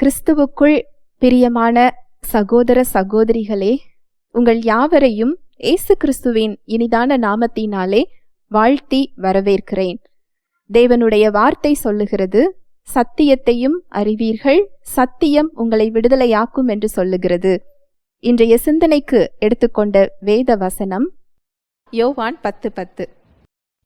கிறிஸ்துவுக்குள் பிரியமான சகோதர சகோதரிகளே உங்கள் யாவரையும் இயேசு கிறிஸ்துவின் இனிதான நாமத்தினாலே வாழ்த்தி வரவேற்கிறேன். தேவனுடைய வார்த்தை சொல்லுகிறது சத்தியத்தையும் அறிவீர்கள் சத்தியம் உங்களை விடுதலையாக்கும் என்று சொல்லுகிறது. இன்றைய சிந்தனைக்கு எடுத்துக்கொண்ட வேத வசனம் யோவான் பத்து பத்து.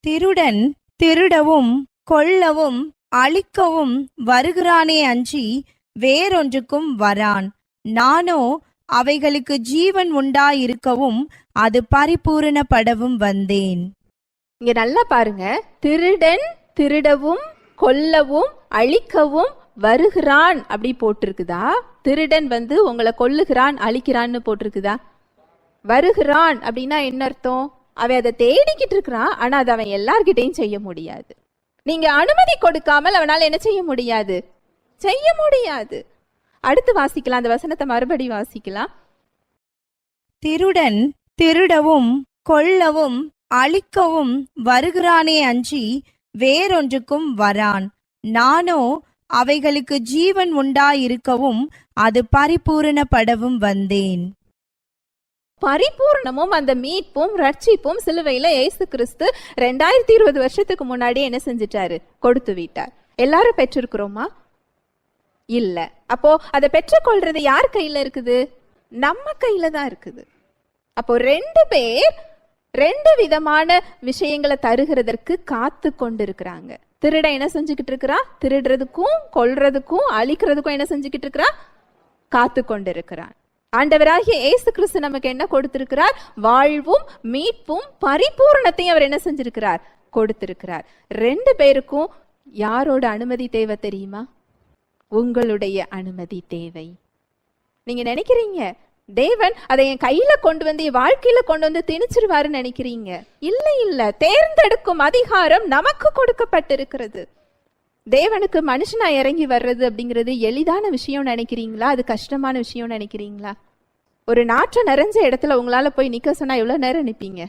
திருடன் திருடவும் கொல்லவும் அழிக்கவும் வருகிறானே அஞ்சி வேறொன்றுக்கும் வரான். நானோ அவைகளுக்கு ஜீவன் உண்டாயிருக்கவும் அது பரிபூரணப்படவும் வந்தேன். இங்க நல்லா பாருங்க. திருடன் திருடவும் கொல்லவும் அழிக்கவும் வருகிறான் அப்படி போட்டிருக்குதா? திருடன் வந்து உங்களை கொல்லுகிறான் அழிக்கிறான்னு போட்டிருக்குதா? வருகிறான் அப்படின்னா என்ன அர்த்தம்? அவன் அதை தேடிக்கிட்டு இருக்கிறான் ஆனா அதை அவன் எல்லார்கிட்டையும் செய்ய முடியாது. நீங்க அனுமதி கொடுக்காமல் அவனால என்ன செய்ய முடியாது? செய்ய முடியாது. அடுத்து வாசிக்கலாம். அந்த வசனத்தை மறுபடி வாசிக்கலாம். திருடன் திருடவும் கொல்லவும் அழிக்கவும் வருகிறானே அஞ்சி வேறொன்றுக்கும் வரான். நானோ அவைகளுக்கு ஜீவன் உண்டாயிருக்கவும் அது பரிபூரணப்படவும் வந்தேன். பரிபூர்ணமும் அந்த மீட்பும் ரட்சிப்பும் சிலுவையில இயேசு கிறிஸ்து ரெண்டாயிரத்தி இருபது வருஷத்துக்கு முன்னாடி என்ன செஞ்சிட்டாரு? கொடுத்து விட்டார். எல்லாரும் பெற்றிருக்கிறோமா? இல்ல. அப்போ அதை பெற்றுக்கொள்றது யார் கையில இருக்குது? நம்ம கையில தான் இருக்குது. அப்போ ரெண்டு பேர் ரெண்டு விதமான விஷயங்களை தருகிறதற்கு காத்து கொண்டு இருக்கிறாங்க திருட என்ன செஞ்சுக்கிட்டு இருக்கிறா? திருடுறதுக்கும் கொல்றதுக்கும் அழிக்கிறதுக்கும் என்ன செஞ்சுக்கிட்டு இருக்கிறா? காத்து கொண்டு இருக்கிறான் ஆண்டவராகிய இயேசு கிறிஸ்து நமக்கு என்ன கொடுத்திருக்கிறார்? வாழ்வும் மீட்பும் பரிபூரணத்தையும் அவர் என்ன செஞ்சிருக்கிறார்? கொடுத்திருக்கிறார். ரெண்டு பேருக்கும் யாரோட அனுமதி தேவை தெரியுமா? உங்களுடைய அனுமதி தேவை. நீங்க நினைக்கிறீங்க தேவன் அதை என் கையில கொண்டு வந்து என் வாழ்க்கையில கொண்டு வந்து திணிச்சிருவாருன்னு நினைக்கிறீங்க? இல்ல இல்ல. தேர்ந்தெடுக்கும் அதிகாரம் நமக்கு கொடுக்கப்பட்டிருக்கிறது. தேவனுக்கு மனுஷனா இறங்கி வர்றது அப்படிங்கிறது எளிதான விஷயம் நினைக்கிறீங்களா? அது கஷ்டமான விஷயம் நினைக்கிறீங்களா? ஒரு நாற்றம் நிறைஞ்ச இடத்துல உங்களால போய் நிக்க சொன்னா எவ்வளவு நேரம் நிப்பீங்க?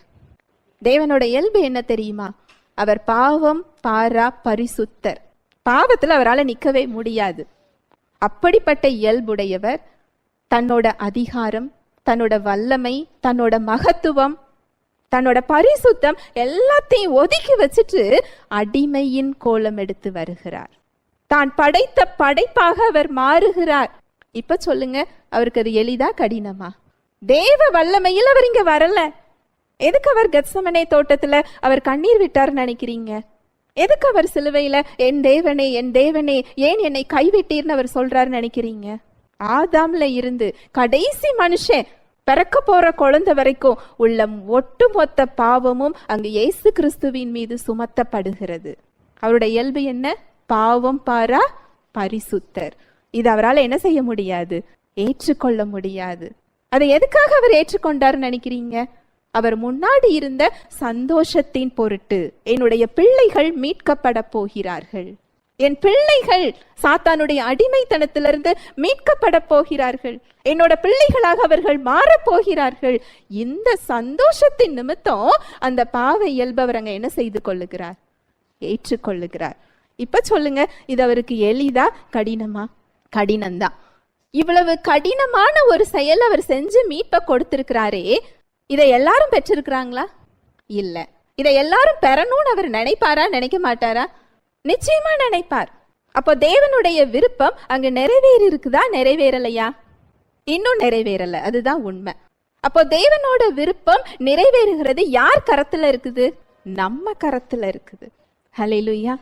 தேவனோட இயல்பு என்ன தெரியுமா? அவர் பாவம் பாரா பரிசுத்தர். பாவத்தில் அவரால் நிற்கவே முடியாது. அப்படிப்பட்ட இயல்புடையவர் தன்னோட அதிகாரம் தன்னோட வல்லமை தன்னோட மகத்துவம் தன்னோட பரிசுத்தம் எல்லாத்தையும் ஒதுக்கி வச்சுட்டு அடிமையின் கோலம் எடுத்து வருகிறார். தான் படைத்த படைப்பாக அவர் மாறுகிறார். இப்ப சொல்லுங்க அவருக்கு அது எளிதா கடினமா? தேவ வல்லமையில் அவர் இங்க வரல. எதுக்கு அவர் கத்சமனை தோட்டத்துல அவர் கண்ணீர் விட்டார்னு நினைக்கிறீங்க? எதுக்கு அவர் சிலுவையில் என் தேவனே என் தேவனே ஏன் என்னை கைவிட்டீர்னு அவர் சொல்றாரு நினைக்கிறீங்க? ஆதாம்ல இருந்து கடைசி மனுஷன் பிறக்க போற குழந்தை வரைக்கும் உள்ள ஒட்டுமொத்த பாவமும் அங்கு இயேசு கிறிஸ்துவின் மீது சுமத்தப்படுகிறது. அவருடைய இயல்பு என்ன? பாவம் பாரா பரிசுத்தர். இது அவரால் என்ன செய்ய முடியாது? ஏற்றுக்கொள்ள முடியாது. அதை எதுக்காக அவர் ஏற்றுக்கொண்டார்னு நினைக்கிறீங்க? அவர் முன்னாடி இருந்த சந்தோஷத்தின் பொருட்டு என்னுடைய பிள்ளைகள் மீட்கப்பட போகிறார்கள். என் பிள்ளைகள் சாத்தானுடைய அடிமைத்தனத்திலிருந்து மீட்கப்பட போகிறார்கள். என்னோட பிள்ளைகளாக அவர்கள் மாறப் போகிறார்கள். இந்த சந்தோஷத்தின் நிமித்தம் அந்த பாவ இயல்பு அவர் அங்க என்ன செய்து கொள்ளுகிறார்? ஏற்றுக்கொள்ளுகிறார் இப்ப சொல்லுங்க இது அவருக்கு எளிதா கடினமா? கடினம்தான். இவ்வளவு கடினமான ஒரு செயல் அவர் செஞ்சு மீட்பை கொடுத்திருக்கிறாரே இதை எல்லாரும் பெற்றிருக்கிறாங்களா? இல்ல. இதை எல்லாரும் பெறணும்னு அவர் நினைப்பாரா நினைக்க மாட்டாரா? நிச்சயமா நினைப்பார். அப்போ தேவனுடைய விருப்பம் அங்க நிறைவேறி இருக்குதா நிறைவேறலையா? இன்னும் நிறைவேறல. அதுதான் உண்மை. அப்போ தேவனோட விருப்பம் நிறைவேறுகிறது யார் கரத்துல இருக்குது? நம்ம கரத்துல இருக்குது. ஹalleluya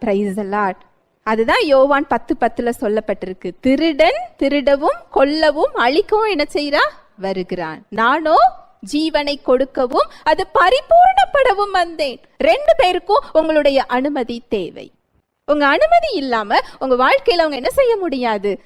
பிரைஸ் லார்ட் அதுதான் யோவான் பத்து பத்துல சொல்லப்பட்டிருக்கு. திருடன் திருடவும் கொல்லவும் அழிக்கவும் என்ன செய்யறா வருகிறான். நானோ ஜீவனை கொடுக்கவும் அது பரிபூர்ணப்படவும் வந்தேன். ரெண்டு பேருக்கும் உங்களுடைய அனுமதி தேவை. உங்க அனுமதி இல்லாம உங்க வாழ்க்கையில அவங்க என்ன செய்ய முடியாது?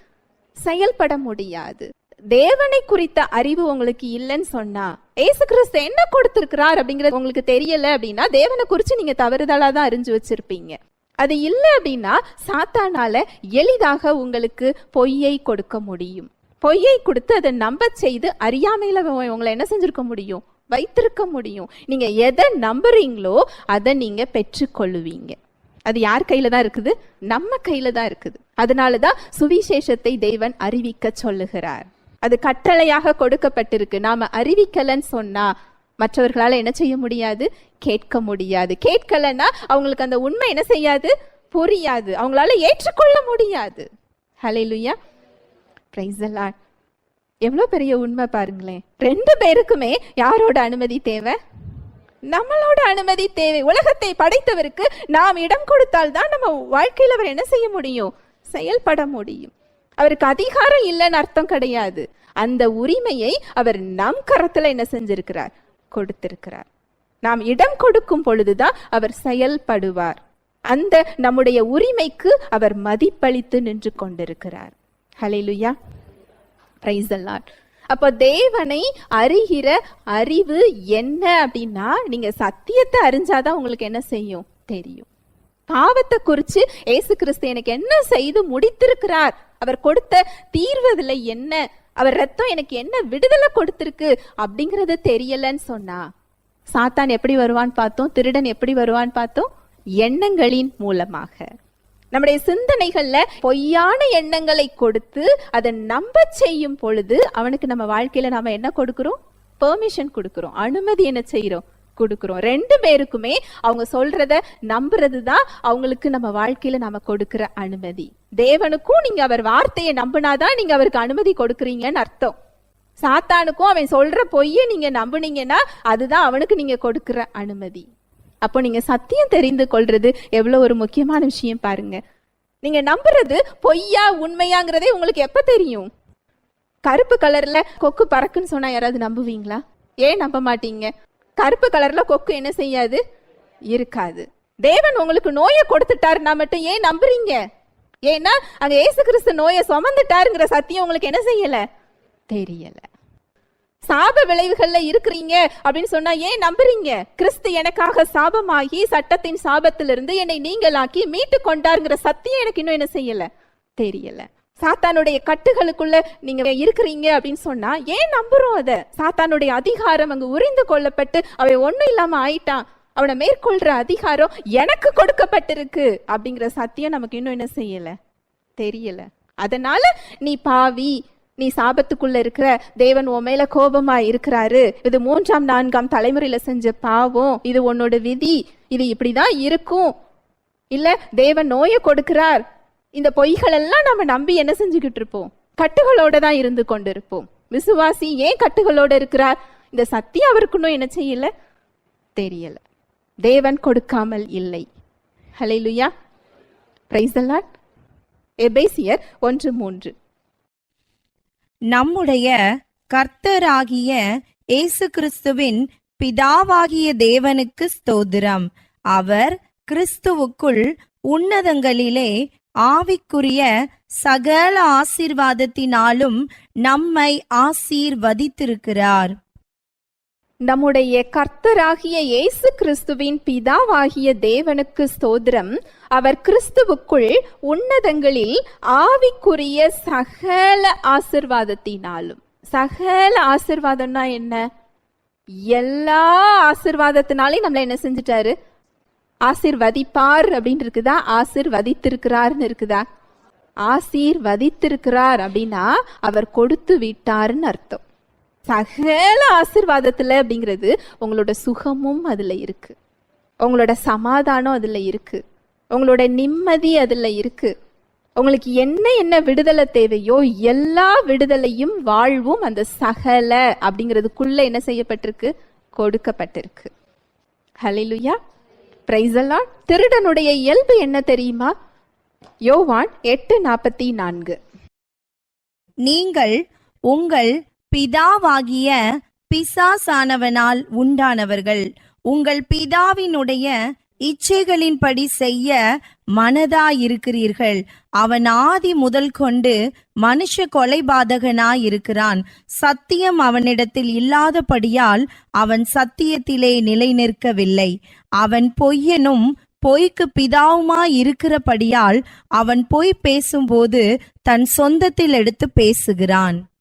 செயல்பட முடியாது. தேவனை குறித்த அறிவு உங்களுக்கு இல்லைன்னு சொன்னா ஏசு கிறிஸ்து என்ன கொடுத்திருக்கிறார் அப்படிங்கிறது உங்களுக்கு தெரியல அப்படின்னா தேவனை குறிச்சு நீங்க தவறுதலா தான் அறிஞ்சு வச்சிருப்பீங்க. அது இல்லை அப்படின்னா சாத்தானால எளிதாக உங்களுக்கு பொய்யை கொடுக்க முடியும். பொய்யை கொடுத்து அதை நம்ப செய்து அறியாமையில் உங்களை என்ன செஞ்சுருக்க முடியும்? வைத்திருக்க முடியும். நீங்கள் எதை நம்புறீங்களோ அதை நீங்கள் பெற்றுக்கொள்ளுவீங்க அது யார் கையில் தான் இருக்குது? நம்ம கையில் தான் இருக்குது. அதனால தான் சுவிசேஷத்தை தேவன் அறிவிக்க சொல்லுகிறார். அது கட்டளையாக கொடுக்கப்பட்டிருக்கு. நாம் அறிவிக்கலன்னு சொன்னால் மற்றவர்களால் என்ன செய்ய முடியாது? கேட்க முடியாது. கேட்கலன்னா அவங்களுக்கு அந்த உண்மை என்ன செய்யாது? புரியாது. அவங்களால ஏற்றுக்கொள்ள முடியாது. ஹலே லுயா ப்ரைஸ் எல்லாம் எவ்வளோ பெரிய உண்மை பாருங்களேன். ரெண்டு பேருக்குமே யாரோட அனுமதி தேவை? நம்மளோட அனுமதி தேவை. உலகத்தை படைத்தவருக்கு நாம் இடம் கொடுத்தால் தான் நம்ம வாழ்க்கையில் அவர் என்ன செய்ய முடியும்? செயல்பட முடியும். அவருக்கு அதிகாரம் இல்லைன்னு அர்த்தம் கிடையாது. அந்த உரிமையை அவர் நம் கரத்தில் என்ன செஞ்சிருக்கிறார்? கொடுத்திருக்கிறார். நாம் இடம் கொடுக்கும் பொழுதுதான் அவர் செயல்படுவார். அந்த நம்முடைய உரிமைக்கு அவர் மதிப்பளித்து நின்று கொண்டிருக்கிறார். ஹalleluya பிரைஸ் அல்லாட் அப்போ தேவனை அறிகிற அறிவு என்ன அப்படின்னா நீங்க சத்தியத்தை அறிஞ்சாதான் உங்களுக்கு என்ன செய்யும்? தெரியும். பாவத்தை குறித்து ஏசு கிறிஸ்து எனக்கு என்ன செய்து முடித்திருக்கிறார்? அவர் கொடுத்த தீர்வதில் என்ன? அவர் ரத்தம் எனக்கு என்ன விடுதலை கொடுத்திருக்கு அப்படிங்கிறது தெரியலன்னு சொன்னா சாத்தான் எப்படி வருவான்னு பார்த்தோம்? திருடன் எப்படி வருவான்னு பார்த்தோம்? எண்ணங்களின் மூலமாக. நம்முடைய சிந்தனைகள்ல பொய்யான எண்ணங்களை கொடுத்து அதை நம்ப செய்யும் பொழுது அவனுக்கு நம்ம வாழ்க்கையில நாம என்ன கொடுக்கிறோம்? பெர்மிஷன் கொடுக்கிறோம். அனுமதி என்ன செய்யறோம் கொடுக்குறோம். ரெண்டு பேருக்குமே அவங்க சொல்றத நம்புறது தான் அவங்களுக்கு நம்ம வாழ்க்கையில நாம கொடுக்கிற அனுமதி. தேவனுக்கும் நீங்க அவர் வார்த்தையை நம்பினாதான் நீங்க அவருக்கு அனுமதி கொடுக்குறீங்கன்னு அர்த்தம். சாத்தானுக்கும் அவன் சொல்ற பொய்யை நீங்க நம்புனீங்கன்னா அதுதான் அவனுக்கு நீங்க கொடுக்கிற அனுமதி. அப்போ நீங்க சத்தியம் தெரிந்து கொள்றது எவ்வளோ ஒரு முக்கியமான விஷயம் பாருங்க. நீங்க நம்புறது பொய்யா உண்மையாங்கிறதே உங்களுக்கு எப்ப தெரியும்? கருப்பு கலர்ல கொக்கு பறக்குன்னு சொன்னா யாராவது நம்புவீங்களா? ஏன் நம்ப மாட்டீங்க? கருப்பு கலர்ல கொக்கு என்ன செய்யாது? இருக்காது. தேவன் உங்களுக்கு நோயை கொடுத்துட்டாருன்னா மட்டும் ஏன் நம்புறீங்க? ஏன்னா அங்க ஏசு கிறிஸ்து நோயை சுமந்துட்டாருங்கிற சத்தியம் உங்களுக்கு என்ன செய்யல? தெரியல. சாப விளைவுகள்ல இருக்கிறீங்க அப்படின்னு சொன்னா ஏன் நம்புறீங்க? கிறிஸ்து எனக்காக சாபமாகி சட்டத்தின் சாபத்திலிருந்து என்னை நீங்களாக்கி மீட்டு கொண்டாருங்கிற சத்தியம் எனக்கு இன்னும் என்ன செய்யல? தெரியல. சாத்தானுடைய கட்டுகளுக்குள்ள நீங்க இருக்கிறீங்க அப்படின்னு சொன்னா ஏன் நம்புறோம் அத? சாத்தானுடைய அதிகாரம் அங்கு உறிந்து கொள்ளப்பட்டு அவன் ஒண்ணும் இல்லாம ஆயிட்டான். அவனை மேற்கொள்ற அதிகாரம் எனக்கு கொடுக்கப்பட்டிருக்கு அப்படிங்கிற சத்தியம் நமக்கு இன்னும் என்ன செய்யல? தெரியல. அதனால நீ பாவி நீ சாபத்துக்குள்ள இருக்கிற தேவன் உன் மேல கோபமா இருக்கிறாரு. இது மூன்றாம் நான்காம் தலைமுறையில செஞ்ச பாவம். இது உன்னோட விதி. இது இப்படிதான் இருக்கும். இல்ல தேவன் நோயை கொடுக்கிறார். இந்த பொய்கள் எல்லாம் நம்ம நம்பி என்ன செஞ்சுக்கிட்டு இருப்போம்? கட்டுகளோட தான் இருந்து கொண்டிருப்போம். விசுவாசி ஏன் கட்டுகளோட இருக்கிறார்? இந்த சக்தி அவருக்குன்னும் என்ன செய்யல? தெரியல. தேவன் கொடுக்காமல் இல்லை. ஹalleluya பிரைஸ் தி எபேசியர் ஒன்று மூன்று. நம்முடைய கர்த்தராகிய இயேசு கிறிஸ்துவின் பிதாவாகிய தேவனுக்கு ஸ்தோதிரம் அவர் கிறிஸ்துவுக்குள் உன்னதங்களிலே ஆவிக்குரிய சகல ஆசீர்வாதத்தினாலும் நம்மை ஆசீர்வதித்திருக்கிறார். நம்முடைய கர்த்தராகிய இயேசு கிறிஸ்துவின் பிதாவாகிய தேவனுக்கு ஸ்தோத்திரம். அவர் கிறிஸ்துவுக்குள் உன்னதங்களில் ஆவிக்குரிய சகல ஆசிர்வாதத்தினாலும். சகல ஆசிர்வாதம்னா என்ன? எல்லா ஆசிர்வாதத்தினாலையும் நம்மள என்ன செஞ்சுட்டாரு? ஆசீர்வதிப்பார் அப்படின்னு இருக்குதா ஆசிர்வதித்திருக்கிறார்னு இருக்குதா? ஆசீர்வதித்திருக்கிறார் அப்படின்னா அவர் கொடுத்து விட்டாருன்னு அர்த்தம். சகல ஆசிர்வாதத்தில் அப்படிங்கிறது உங்களோட சுகமும் அதில் இருக்கு. உங்களோட சமாதானம் அதில் இருக்கு. உங்களோட நிம்மதி அதில் இருக்கு. உங்களுக்கு என்ன என்ன விடுதலை தேவையோ எல்லா விடுதலையும் வாழ்வும் அந்த சகல அப்படிங்கிறதுக்குள்ள என்ன செய்யப்பட்டிருக்கு? கொடுக்கப்பட்டிருக்கு. ஹலிலுயா பிரைஸ் திருடனுடைய இயல்பு என்ன தெரியுமா? யோவான் எட்டு நாற்பத்தி நான்கு. நீங்கள் உங்கள் பிதாவாகிய பிசாசானவனால் உண்டானவர்கள் உங்கள் பிதாவினுடைய இச்சைகளின்படி செய்ய மனதாயிருக்கிறீர்கள். அவன் ஆதி முதல் கொண்டு மனுஷ கொலைபாதகனாயிருக்கிறான். சத்தியம் அவனிடத்தில் இல்லாதபடியால் அவன் சத்தியத்திலே நிலை நிற்கவில்லை அவன் பொய்யனும் பொய்க்கு பிதாவுமா இருக்கிறபடியால் அவன் பொய் பேசும்போது தன் சொந்தத்தில் எடுத்து பேசுகிறான்.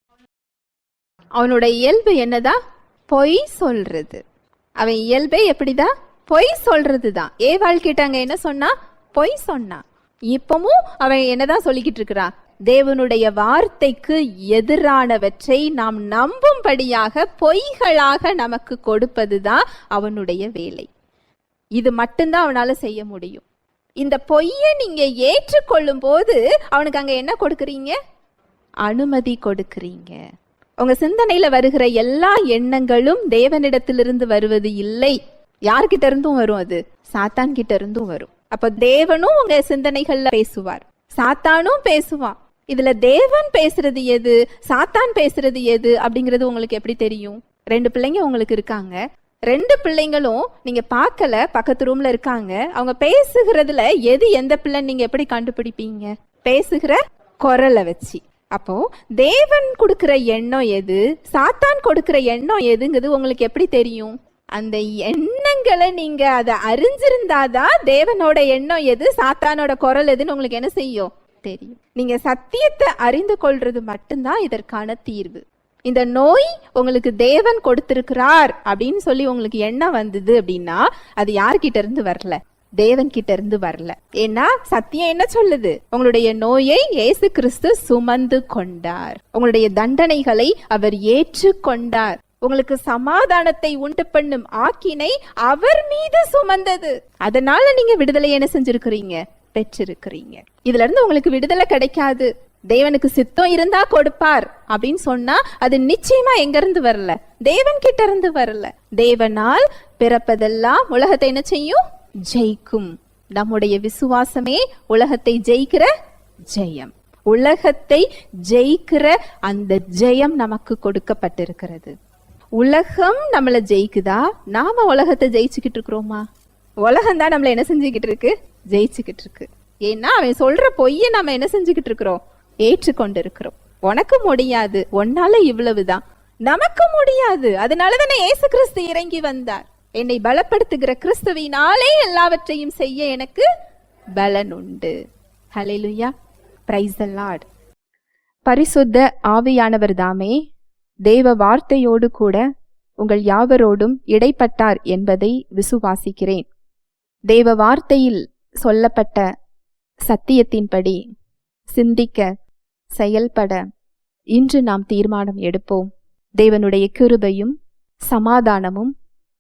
அவனோட இயல்பு என்னதா? பொய் சொல்றது. அவன் இயல்பே எப்படிதா? பொய் சொல்றது தான் ஏ வாழ்க்கிட்டாங்க என்ன சொன்னா? பொய் சொன்னான் இப்பவும் அவன் என்னதான் சொல்லிக்கிட்டு இருக்கிறான் தேவனுடைய வார்த்தைக்கு எதிரானவற்றை நாம் நம்பும்படியாக பொய்களாக நமக்கு கொடுப்பதுதான் அவனுடைய வேலை. இது மட்டும்தான் அவனால செய்ய முடியும். இந்த பொய்யை நீங்க ஏற்றுக்கொள்ளும் போது அவனுக்கு அங்க என்ன கொடுக்குறீங்க? அனுமதி கொடுக்குறீங்க. உங்க சிந்தனையில வருகிற எல்லா எண்ணங்களும் தேவனிடத்திலிருந்து வருவது இல்லை. யார்கிட்ட இருந்தும் வரும் அது? சாத்தான் கிட்ட இருந்தும் வரும். அப்ப தேவனும் உங்க சிந்தனைகள்ல பேசுவார். சாத்தானும் பேசுவான். இதுல தேவன் பேசுறது எது? சாத்தான் பேசுறது எது? அப்படிங்கிறது உங்களுக்கு எப்படி தெரியும்? ரெண்டு பிள்ளைங்க உங்களுக்கு இருக்காங்க. ரெண்டு பிள்ளைங்களும் நீங்க பார்க்கல பக்கத்து ரூம்ல இருக்காங்க. அவங்க பேசுகிறதுல எது எந்த பிள்ளைன்னு நீங்க எப்படி கண்டுபிடிப்பீங்க? பேசுகிற குரலை வச்சு. அப்போ தேவன் கொடுக்கிற எண்ணம் எது? சாத்தான் கொடுக்கிற எண்ணம் எதுங்கிறது உங்களுக்கு எப்படி தெரியும்? அந்த எண்ணங்களை நீங்க அதை அறிஞ்சிருந்தாதான் தேவனோட எண்ணம் எது சாத்தானோட குரல் எதுன்னு உங்களுக்கு என்ன செய்யும்? தெரியும். நீங்க சத்தியத்தை அறிந்து கொள்றது மட்டும்தான் இதற்கான தீர்வு. இந்த நோய் உங்களுக்கு தேவன் கொடுத்திருக்கிறார் அப்படின்னு சொல்லி உங்களுக்கு எண்ணம் வந்தது அப்படின்னா அது யார்கிட்ட இருந்து வரல? தேவன் கிட்ட இருந்து வரல. ஏன்னா சத்தியம் என்ன சொல்லுது? உங்களுடைய நோயை இயேசு கிறிஸ்து சுமந்து கொண்டார். உங்களுடைய தண்டனைகளை அவர் ஏற்றுக்கொண்டார். உங்களுக்கு சமாதானத்தை உண்டு பண்ணும் ஆக்கினை அவர் மீது சுமந்தது. அதனால நீங்க விடுதலை என்ன செஞ்சிருக்கிறீங்க? பெற்றிருக்கிறீங்க. இதுல இருந்து உங்களுக்கு விடுதலை கிடைக்காது. தேவனுக்கு சித்தம் இருந்தா கொடுப்பார் அப்படின்னு சொன்னா அது நிச்சயமா எங்க இருந்து வரல? தேவன் கிட்ட இருந்து வரல. தேவனால் பிறப்பதெல்லாம் உலகத்தை என்ன செய்யும்? ஜெயிக்கும். நம்முடைய விசுவாசமே உலகத்தை ஜெயிக்கிற ஜெயம். உலகத்தை ஜெயிக்கிற அந்த ஜெயம் நமக்கு கொடுக்கப்பட்டிருக்கிறது. உலகம் நம்மள ஜெயிக்குதா? நாம உலகத்தை ஜெயிச்சுக்கிட்டு இருக்கிறோமா? உலகம் தான் நம்மள என்ன செஞ்சுக்கிட்டு இருக்கு? ஜெயிச்சுக்கிட்டு இருக்கு. ஏன்னா அவன் சொல்ற பொய்யை நம்ம என்ன செஞ்சுக்கிட்டு இருக்கிறோம்? ஏற்றுக்கொண்டு இருக்கிறோம் உனக்கு முடியாது. உன்னால இவ்வளவுதான். நமக்கு முடியாது. அதனால தானே இயேசு கிறிஸ்து இறங்கி வந்தார். என்னை பலப்படுத்துகிற கிறிஸ்துவினாலே எல்லாவற்றையும் செய்ய எனக்கு பலன் உண்டு ஹalleluya பிரைஸ் லார்ட் பரிசுத்த ஆவியானவர் தாமே தேவ வார்த்தையோடு கூட உங்கள் யாவரோடும் இடைப்பட்டார் என்பதை விசுவாசிக்கிறேன். தேவ வார்த்தையில் சொல்லப்பட்ட சத்தியத்தின்படி சிந்திக்க செயல்பட இன்று நாம் தீர்மானம் எடுப்போம். தேவனுடைய கிருபையும் சமாதானமும்